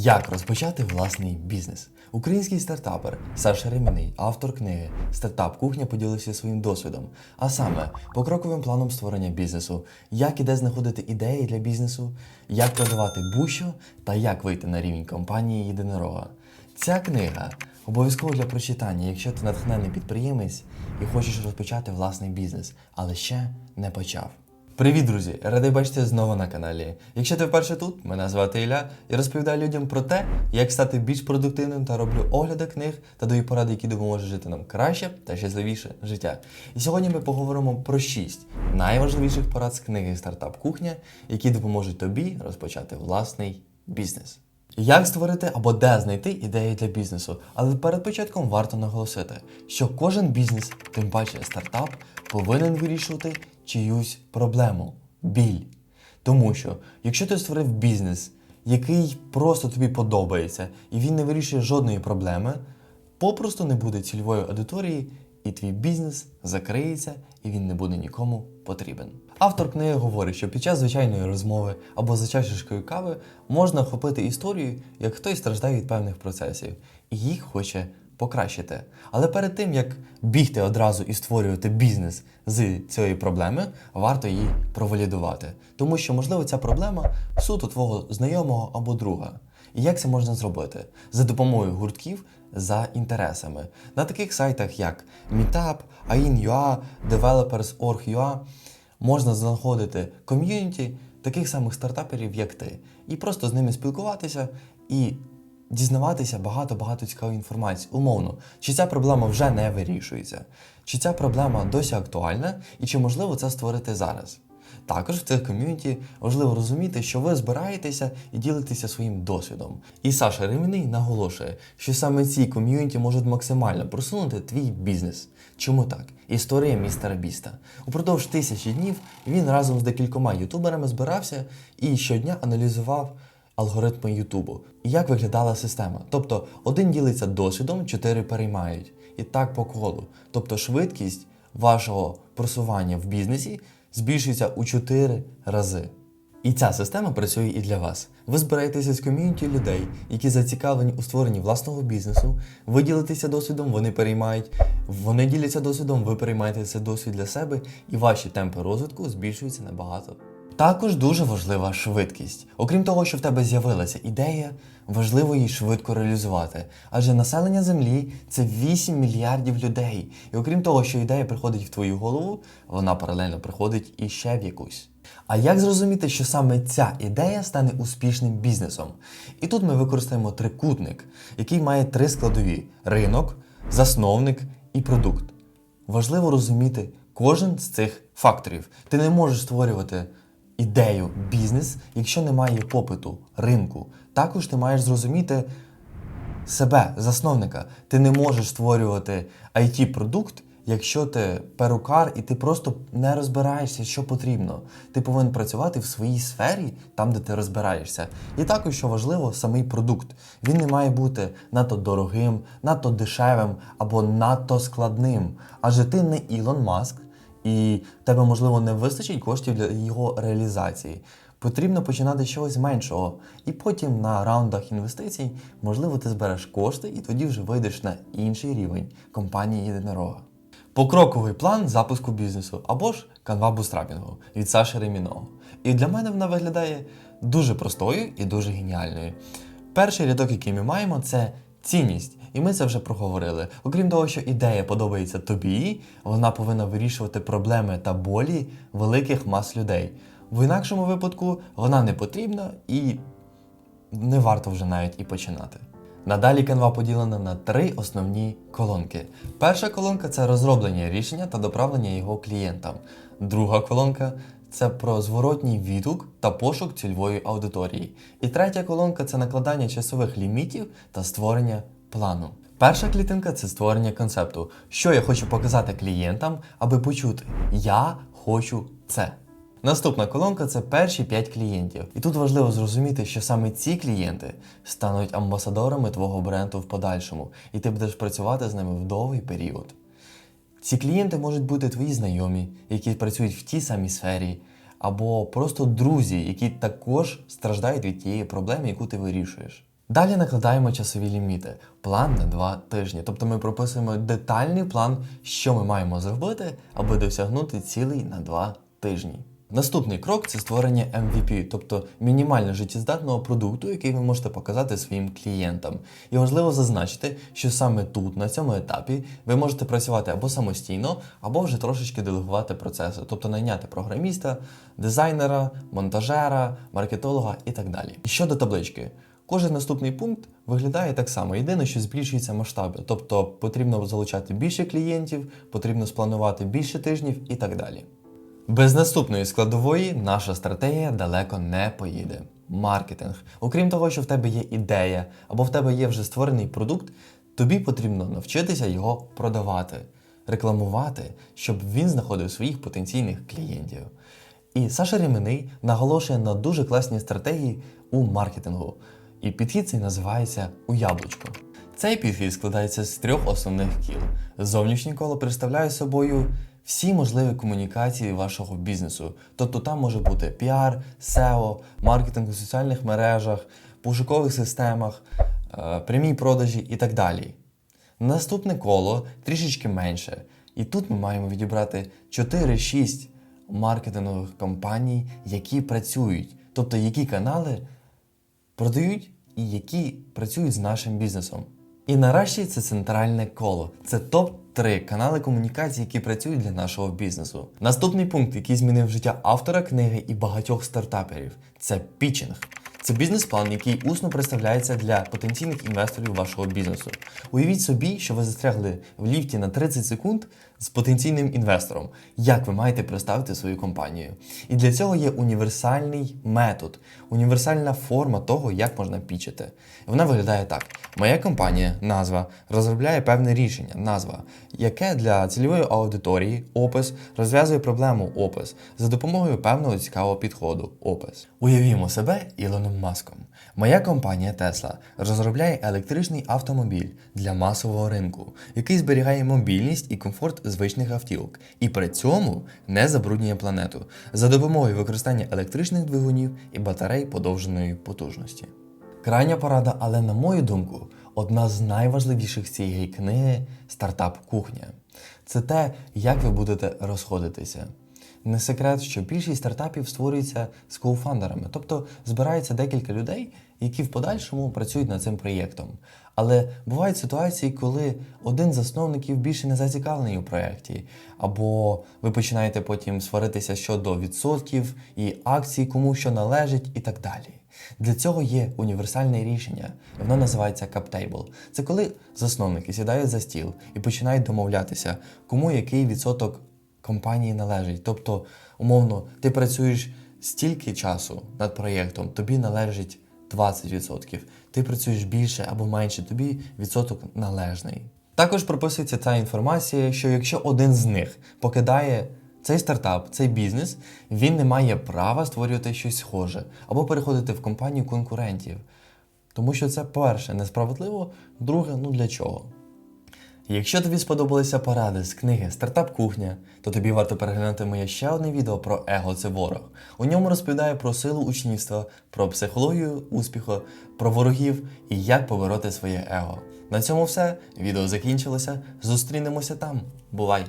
Як розпочати власний бізнес? Український стартапер Саша Реміний, автор книги Стартап Кухня поділився своїм досвідом, а саме покроковим планом створення бізнесу, як і де знаходити ідеї для бізнесу, як продавати будь-що та як вийти на рівень компанії єдинорога. Ця книга обов'язково для прочитання, якщо ти натхнений підприємець і хочеш розпочати власний бізнес, але ще не почав. Привіт, друзі! Радий бачити знову на каналі. Якщо ти вперше тут, мене звати Ілля і розповідаю людям про те, як стати більш продуктивним та роблю огляди книг та даю поради, які допоможуть жити нам краще та щасливіше життя. І сьогодні ми поговоримо про 6 найважливіших порад з книги Стартап Кухня, які допоможуть тобі розпочати власний бізнес. Як створити або де знайти ідеї для бізнесу? Але перед початком варто наголосити, що кожен бізнес, тим паче стартап, повинен вирішувати чиюсь проблему біль. Тому що, якщо ти створив бізнес, який просто тобі подобається, і він не вирішує жодної проблеми, попросту не буде цільової аудиторії, і твій бізнес закриється, і він не буде нікому потрібен. Автор книги говорить, що під час звичайної розмови або за чашечкою кави можна охопити історію, як хтось страждає від певних процесів, і їх хоче покращити. Але перед тим як бігти одразу і створювати бізнес з цієї проблеми, варто її провалідувати. Тому що, можливо, ця проблема суто твого знайомого або друга. І як це можна зробити? За допомогою гуртків за інтересами. На таких сайтах, як Meetup, AIN.ua, Developers.org.ua можна знаходити ком'юніті таких самих стартаперів, як ти, і просто з ними спілкуватися і дізнаватися багато-багато цікавої інформації. Умовно, чи ця проблема вже не вирішується, чи ця проблема досі актуальна, і чи можливо це створити зараз. Також в цих ком'юніті важливо розуміти, що ви збираєтеся і ділитеся своїм досвідом. І Саша Реміний наголошує, що саме ці ком'юніті можуть максимально просунути твій бізнес. Чому так? Історія містера Біста. Упродовж тисячі днів він разом з декількома ютуберами збирався і щодня аналізував алгоритми Ютубу як виглядала система. Тобто один ділиться досвідом, чотири переймають. І так по колу. Тобто швидкість вашого просування в бізнесі збільшується у 4 рази. І ця система працює і для вас. Ви збираєтеся з ком'юніті людей, які зацікавлені у створенні власного бізнесу, ви ділитеся досвідом, вони переймають, вони діляться досвідом, ви переймаєте цей досвід для себе, і ваші темпи розвитку збільшуються набагато. Також дуже важлива швидкість. Окрім того, що в тебе з'явилася ідея, важливо її швидко реалізувати. Адже населення Землі це 8 мільярдів людей. І окрім того, що ідея приходить в твою голову, вона паралельно приходить і ще в якусь. А як зрозуміти, що саме ця ідея стане успішним бізнесом? І тут ми використаємо трикутник, який має три складові: ринок, засновник і продукт. Важливо розуміти кожен з цих факторів. Ти не можеш створювати ідею бізнес, якщо немає попиту, ринку. Також ти маєш зрозуміти себе, засновника. Ти не можеш створювати IT-продукт, якщо ти перукар і ти просто не розбираєшся, що потрібно. Ти повинен працювати в своїй сфері, там, де ти розбираєшся. І також, що важливо, самий продукт. Він не має бути надто дорогим, надто дешевим або надто складним. Адже ти не Ілон Маск, і тебе, можливо, не вистачить коштів для його реалізації. Потрібно починати з чогось меншого, і потім на раундах інвестицій, можливо, ти збереш кошти і тоді вже вийдеш на інший рівень компанії єдинорога. Покроковий план запуску бізнесу або ж канва бустрапінгу від Саші Реміного. І для мене вона виглядає дуже простою і дуже геніальною. Перший рядок, який ми маємо, це цінність. І ми це вже проговорили. Окрім того, що ідея подобається тобі, вона повинна вирішувати проблеми та болі великих мас людей. В інакшому випадку вона не потрібна і не варто вже навіть і починати. Надалі канва поділена на три основні колонки. Перша колонка це розроблення рішення та доправлення його клієнтам. Друга колонка це про зворотній відгук та пошук цільової аудиторії. І третя колонка це накладання часових лімітів та створення плану. Перша клітинка це створення концепту, що я хочу показати клієнтам, аби почути Я хочу це. Наступна колонка це перші 5 клієнтів. І тут важливо зрозуміти, що саме ці клієнти стануть амбасадорами твого бренду в подальшому, і ти будеш працювати з ними в довгий період. Ці клієнти можуть бути твої знайомі, які працюють в тій самій сфері, або просто друзі, які також страждають від тієї проблеми, яку ти вирішуєш. Далі накладаємо часові ліміти. План на два тижні. Тобто ми прописуємо детальний план, що ми маємо зробити, аби досягнути цілей на два тижні. Наступний крок це створення MVP, тобто мінімально життєздатного продукту, який ви можете показати своїм клієнтам. І важливо зазначити, що саме тут, на цьому етапі, ви можете працювати або самостійно, або вже трошечки делегувати процеси, тобто найняти програміста, дизайнера, монтажера, маркетолога і так далі. І щодо таблички. Кожен наступний пункт виглядає так само. Єдине, що збільшуються масштаби. Тобто потрібно залучати більше клієнтів, потрібно спланувати більше тижнів і так далі. Без наступної складової наша стратегія далеко не поїде. Маркетинг. Окрім того, що в тебе є ідея або в тебе є вже створений продукт, тобі потрібно навчитися його продавати, рекламувати, щоб він знаходив своїх потенційних клієнтів. І Саша Рімений наголошує на дуже класній стратегії у маркетингу. І підхід цей називається у яблучко. Цей підхід складається з трьох основних кіл. Зовнішнє коло представляє собою всі можливі комунікації вашого бізнесу. Тобто там може бути піар, SEO, маркетинг у соціальних мережах, пошукових системах, е, прямі продажі і так далі. Наступне коло трішечки менше. І тут ми маємо відібрати 4-6 маркетингових компаній, які працюють, тобто які канали продають і які працюють з нашим бізнесом. І нарешті це центральне коло. Це топ-3 канали комунікації, які працюють для нашого бізнесу. Наступний пункт, який змінив життя автора книги і багатьох стартаперів, це пічинг. Це бізнес-план, який усно представляється для потенційних інвесторів вашого бізнесу. Уявіть собі, що ви застрягли в ліфті на 30 секунд з потенційним інвестором. Як ви маєте представити свою компанію? І для цього є універсальний метод, універсальна форма того, як можна пічити. Вона виглядає так: моя компанія, назва, розробляє певне рішення, назва, яке для цільової аудиторії опис розв'язує проблему опис за допомогою певного цікавого підходу опис. Уявімо себе Ілоном Маском. Моя компанія Tesla розробляє електричний автомобіль для масового ринку, який зберігає мобільність і комфорт звичних автівок, і при цьому не забруднює планету за допомогою використання електричних двигунів і батарей подовженої потужності. Крайня порада, але на мою думку, одна з найважливіших цієї книги стартап кухня. Це те, як ви будете розходитися. Не секрет, що більшість стартапів створюється з коуфандерами, тобто збирається декілька людей, які в подальшому працюють над цим проєктом. Але бувають ситуації, коли один з засновників більше не зацікавлений у проєкті, або ви починаєте потім сваритися щодо відсотків і акцій, кому що належить, і так далі. Для цього є універсальне рішення. Воно називається CapTable. Це коли засновники сідають за стіл і починають домовлятися, кому який відсоток компанії належить. Тобто, умовно, ти працюєш стільки часу над проєктом, тобі належить 20%. Ти працюєш більше або менше, тобі відсоток належний. Також прописується ця інформація, що якщо один з них покидає цей стартап, цей бізнес, він не має права створювати щось схоже або переходити в компанію конкурентів. Тому що це, перше, несправедливо, друге, ну для чого? Якщо тобі сподобалися поради з книги Стартап Кухня, то тобі варто переглянути моє ще одне відео про его це ворог. У ньому розповідаю про силу учнівства, про психологію успіху, про ворогів і як побороти своє его. На цьому все. Відео закінчилося. Зустрінемося там. Бувай!